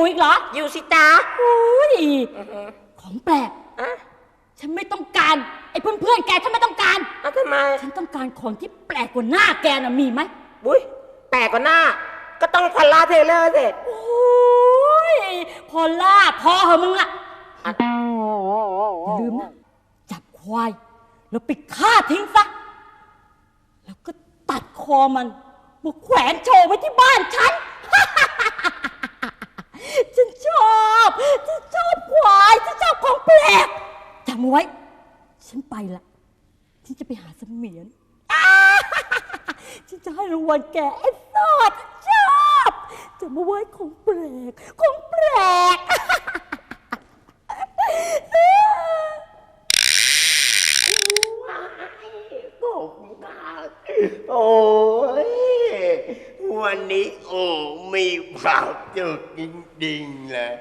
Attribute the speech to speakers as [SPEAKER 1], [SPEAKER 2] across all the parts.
[SPEAKER 1] อยู่อีกเหรอ
[SPEAKER 2] อยู่สิจ้า
[SPEAKER 1] อุ้ย
[SPEAKER 2] อือฮึ
[SPEAKER 1] ของแปลก
[SPEAKER 2] อะ
[SPEAKER 1] ฉันไม่ต้องการ ไอ้เพื่อนๆแกฉันไม่ต้องการ
[SPEAKER 2] อะทำไม
[SPEAKER 1] ฉันต้องการของที่แปลกกว่าหน้าแกน่ะมีไหม
[SPEAKER 2] บุ้ยแปลกกว่าหน้า ก็ต้องพอลล่าเทเลอร์สิ
[SPEAKER 1] โอ้ยพอล่าพอเหอะมึงอะ
[SPEAKER 2] อะ
[SPEAKER 1] อย่าลืมนะจับควาย แล้วไปฆ่าทิ้งซะ แล้วก็ตัดคอมันมาแขวนโชว์ไว้ที่บ้านฉันฉันชอบ ฉันชอบควายฉันชอบของแปลกจำเอาไว้ ฉันไปละฉันจะไปหาเสมียนฉันจะให้รางวัลแกไอ้สอดชอบจำเอาไว้ของแปลกของแปลก
[SPEAKER 3] ขอบคุณครับโอ้ย วันนี้โอ้ มีความสุขจริงๆเลย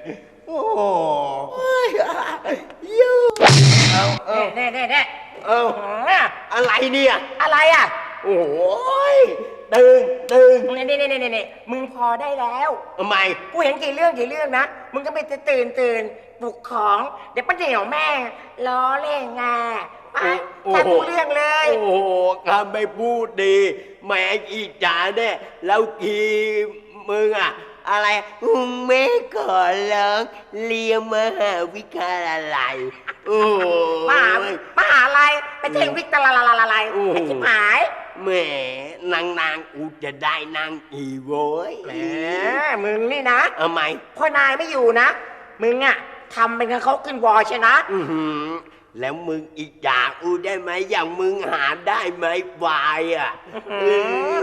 [SPEAKER 3] โอ้ยยูเอาเอา
[SPEAKER 2] เน่เน่เน่
[SPEAKER 3] เอา
[SPEAKER 2] อะ
[SPEAKER 3] อะไรเนี่ย
[SPEAKER 2] อะไรอะ
[SPEAKER 3] โอ้ยตึงตึง
[SPEAKER 2] เน่เน่เน่เน่เน่มึงพอได้แล้ว
[SPEAKER 3] ทำไม
[SPEAKER 2] กูเห็นกี่เรื่องกี่เรื่องนะ มึงก็ไปตื่นตื่นปลุกของ เดี๋ยวป้าเดี่ยวแม่งล้อเล่นไงไป
[SPEAKER 3] โอ้
[SPEAKER 2] แค่
[SPEAKER 3] โห
[SPEAKER 2] กูเรื่องเลย
[SPEAKER 3] โอ้โหคำไม่พูดดีแหม่อีจ๋าเนี่ยแล้วกีมึงอะ อะไรแม่ก่อนเลิกเรียนมหาวิทยาลัยโอ้โห
[SPEAKER 2] มหามหาลัยไปเท่งวิกตะละละละละละ
[SPEAKER 3] โอ้โห
[SPEAKER 2] ไอ้ชิบหาย
[SPEAKER 3] แหม่นางนางกูจะได้นางอีโว้ย
[SPEAKER 2] แหมมึงนี่นะ
[SPEAKER 3] ทำไม
[SPEAKER 2] พ่อนายไม่อยู่นะ มึงอะทำเป็นกับเขาขึ้นวอใช่นะ
[SPEAKER 3] อือหือแล้วมึงอีจ๋าอูได้ไหมอย่างมึงหาได้ไหมวายอะ
[SPEAKER 2] หือ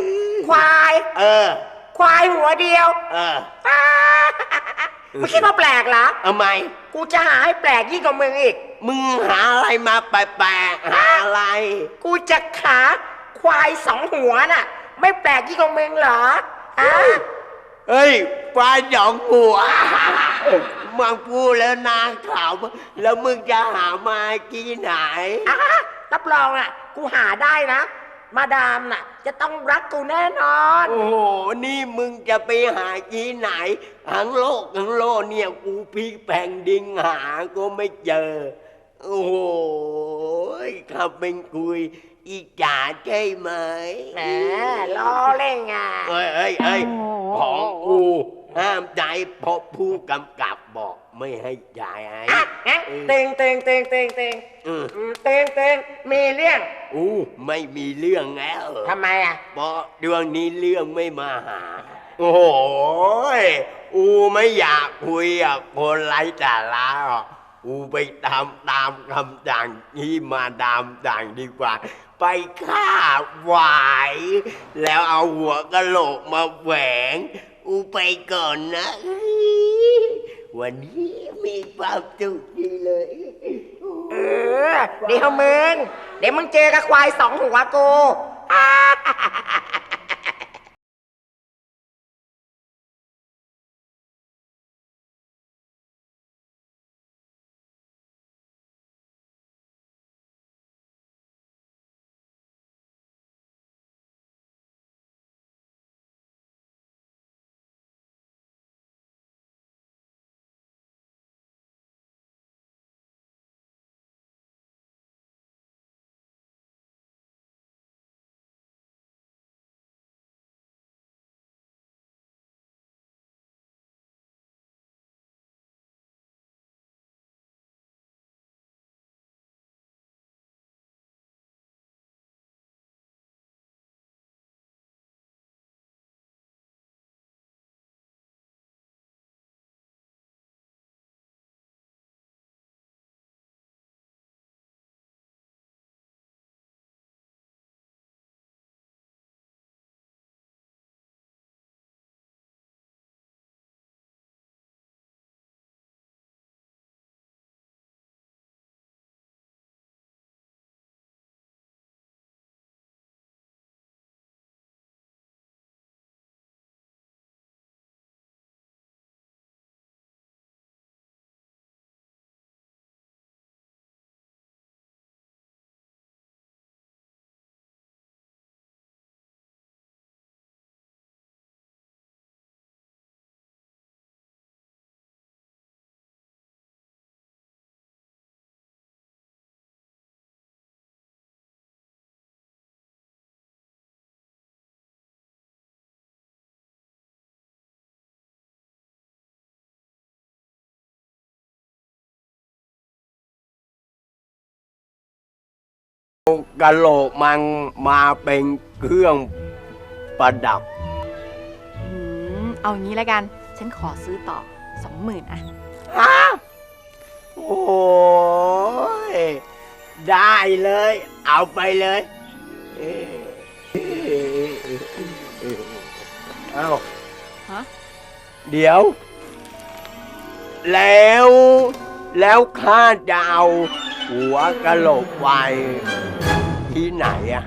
[SPEAKER 2] ควาย
[SPEAKER 3] เออ
[SPEAKER 2] ควายหัวเดียว
[SPEAKER 3] เออ
[SPEAKER 2] อ้าไม่คิดว่าแปลกเหรอ
[SPEAKER 3] ทำไม
[SPEAKER 2] กูจะหาให้แปลกยิ่งกว่ามึงอีก
[SPEAKER 3] มึงหาอะไรมาแปลกๆหาอะไร
[SPEAKER 2] กูจะขาควายสองหัวน่ะ ไม่แปลกยิ่งกว่ามึงเหรอฮะ
[SPEAKER 3] เฮ้ยปลาหยองหัวมึงพูดแล้วนางขาวแล้วมึงจะหามากี่ไหน
[SPEAKER 2] อะรับรองอะ กูหาได้นะ มาดามน่ะ จะต้องรักกูแน่นอน
[SPEAKER 3] โอ้โห นี่มึงจะไปหากี่ไหนทั้งโลกทั้งโลกเนี่ยกูพลิกแผ่นดินหาก็ไม่เจอ โอ้โหขับเป็นคุย อีจ๋าใช่ไหม
[SPEAKER 2] แหมล้อเล่นไง
[SPEAKER 3] เอ้ยเอ้ยเอ้ยของกูห้ามใจเพราะผู้กำกับ บอกไม่ให้จ่ายไอ้
[SPEAKER 2] อะงั้นตึงตึงตึงตึงตึง
[SPEAKER 3] อืม
[SPEAKER 2] อืมตึงตึงมีเรื่อง
[SPEAKER 3] อู้ไม่มีเรื่องแล้ว
[SPEAKER 2] ทำไมอะ
[SPEAKER 3] เพราะเดือนนี้เรื่องไม่มาหา โอ้โหยอูไม่อยากคุยกับคนไร้สาระหรอกอูไปตามตามคำสั่งที่มาดามสั่งดีกว่า ไปฆ่าหวาย แล้วเอาหัวกะโหลกมาแหวง อูไปก่อนนะ วันนี้มีความสุขดีเลย
[SPEAKER 2] เออเดี๋ยวมึง เดี๋ยวมึงเจอกับควายสองหัวกู
[SPEAKER 3] กะโหลกมันมาเป็นเครื่องประดับ
[SPEAKER 4] อืมเอางี้แล้วกัน ฉันขอซื้อต่อสองหมื่นอะ
[SPEAKER 3] ฮะโอ้ย ได้เลย เอาไปเลยเอ้เอา
[SPEAKER 4] ฮะ
[SPEAKER 3] เดี๋ยว แล้ว แล้วข้าจะเอาหัวกะโหลกไว้ที่ไหนอะ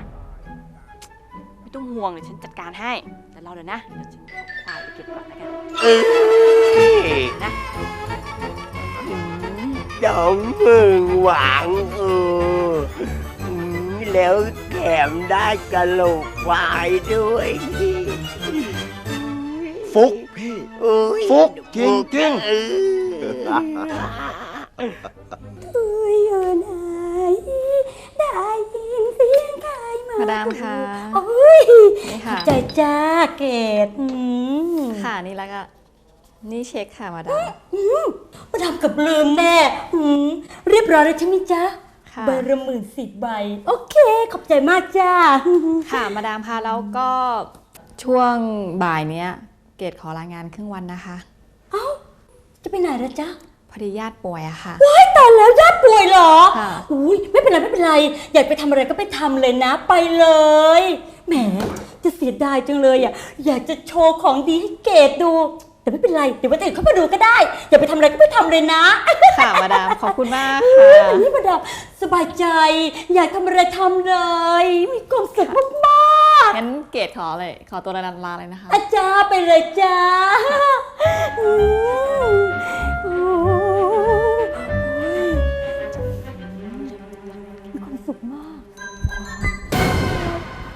[SPEAKER 4] ไม่ต้องห่วงเดี๋ยวฉันจัดการให้ แต่เราเดี๋ยวนะเดี๋ยวฉันเอาควายไปเก็บก่อนแล้วกัน
[SPEAKER 3] เอ้ย
[SPEAKER 4] นะอืม
[SPEAKER 3] สองหมื่นหวังเอออืมแล้วแถมได้กะโหลกควายด้วย
[SPEAKER 5] ฟุกพี่
[SPEAKER 3] โอ้ย
[SPEAKER 5] ฟุกจริงๆ
[SPEAKER 3] เออ
[SPEAKER 1] เอ้ยเออไหนได้ยินเสียงใครมา
[SPEAKER 4] มาดามค่ะ
[SPEAKER 1] โอ้ย
[SPEAKER 4] นี่ค่ะ
[SPEAKER 1] ใจจ้าเกดอืม
[SPEAKER 4] ค่ะนี่แล้วก็นี่เช็คค่ะมาดาม
[SPEAKER 1] อืมมาทำกับลืมแน่อืมเรียบร้อยแล้วใช่ไหมจ๊ะ
[SPEAKER 4] ค่ะ
[SPEAKER 1] ใบละหมื่นสิบใบ โอเค ขอบใจมากจ้า
[SPEAKER 4] ค่ะมาดามค่ะแล้วก็ช่วงบ่ายเนี้ย เกดขอลางานครึ่งวันนะคะ
[SPEAKER 1] เอ้า จะไปไหนละจ๊ะ
[SPEAKER 4] พอดีญาติป่วยอะค่ะ
[SPEAKER 1] ว้ายตายแล้วญาติป่วยเหรอ
[SPEAKER 4] ค่ะ
[SPEAKER 1] อุ้ยไม่เป็นไรไม่เป็นไร อยากไปทำอะไรก็ไปทำเลยนะไปเลย แหม จะเสียดายจังเลยอะอยากจะโชว์ของดีให้เกดดู แต่ไม่เป็นไรเดี๋ยววันอื่นเข้ามาดูก็ได้ อยากไปทำอะไรก็ไปทำเลยนะ
[SPEAKER 4] ค่ะมาดามขอบคุณมาก
[SPEAKER 1] เฮ้
[SPEAKER 4] ค่ะ
[SPEAKER 1] ยนี่มาดามสบายใจ อยากทำอะไรทำเลย มีความสุขมาก
[SPEAKER 4] งั้นเกดขอเลย ขอตัวลาลาเลยนะคะ
[SPEAKER 1] ๆอาจารย์ไปเลยจ้าอืม สุขมาก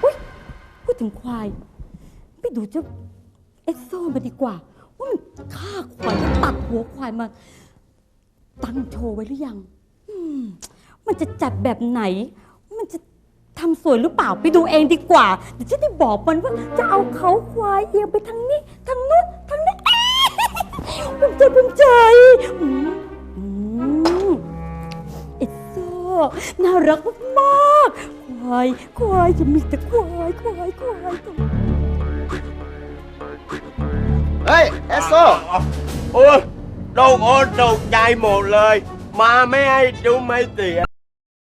[SPEAKER 1] อุ๊ยพูดถึงควาย ไปดูเจ้าเอ็กโซมาดีกว่า ว่ามันฆ่าควายแล้วตัดหัวควายมา ตั้งโชว์ไว้หรือยังอืมมันจะจัดแบบไหน มันจะทำสวยหรือเปล่าไปดูเองดีกว่า เดี๋ยวฉันจะบอกมันว่าจะเอาเขาควายเอียงไปทางนี้ทางนู้นทางนี้เอ๊ะภูมิใจภูมิใจอืมอืม น่ารักมากๆควายควายจะมีแต่ควายควายควาย
[SPEAKER 5] เฮ้ยเอสโซ
[SPEAKER 3] โอ้ยตกโอตกใจหมดเลย มาไม่ให้ดูไม่เสีย